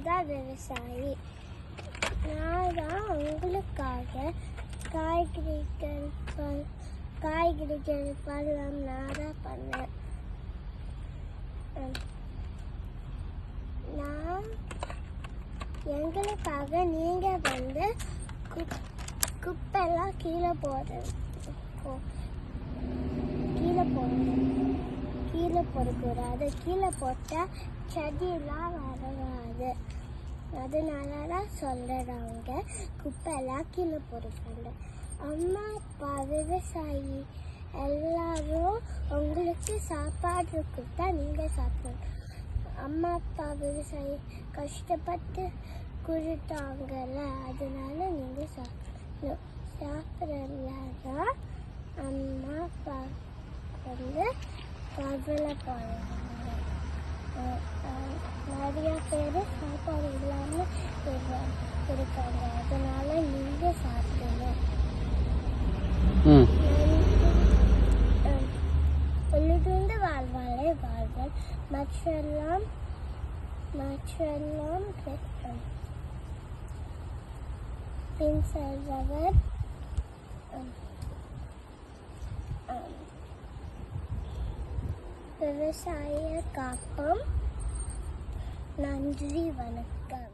ராதா விவசாயி. நான் தான் உங்களுக்காக காய்கறிகள் காய்கறிகள் பழம் நான் தான் பண்ணேன். நான் எங்களுக்காக நீங்கள் வந்து குப்பெல்லாம் கீழே போடுறேன் கீழே போடுறேன் கீழே போடக்கூடாது. கீழே போட்டால் செடியெல்லாம் வரவாது அதனால தான் சொல்கிறாங்க குப்பையெல்லாம் கீழே போடக்கூடாது. அம்மா அப்பா விவசாயி எல்லாரும் உங்களுக்கு சாப்பாடு கொடுத்தா நீங்கள் சாப்பிடணும். அம்மா அப்பா விவசாயி கஷ்டப்பட்டு கொடுத்தாங்கல்ல அதனால நீங்கள் சாப்பிடணும். சாப்பிட்றதுனால அம்மா அப்பா கவலைப்படுவாங்க அஹ் நிறைய பேர் சாப்பாடு இல்லாமல் இருக்காங்க அதனால நீங்கள் சாப்பிடுங்க ம். உள்ளிருந்து வாழ்வாளே வாழ்வன் மற்றெல்லாம் மற்றெல்லாம் கெட்டும் பின் செல்பவர் விவசாய காப்பம் நன்றி வணக்கம்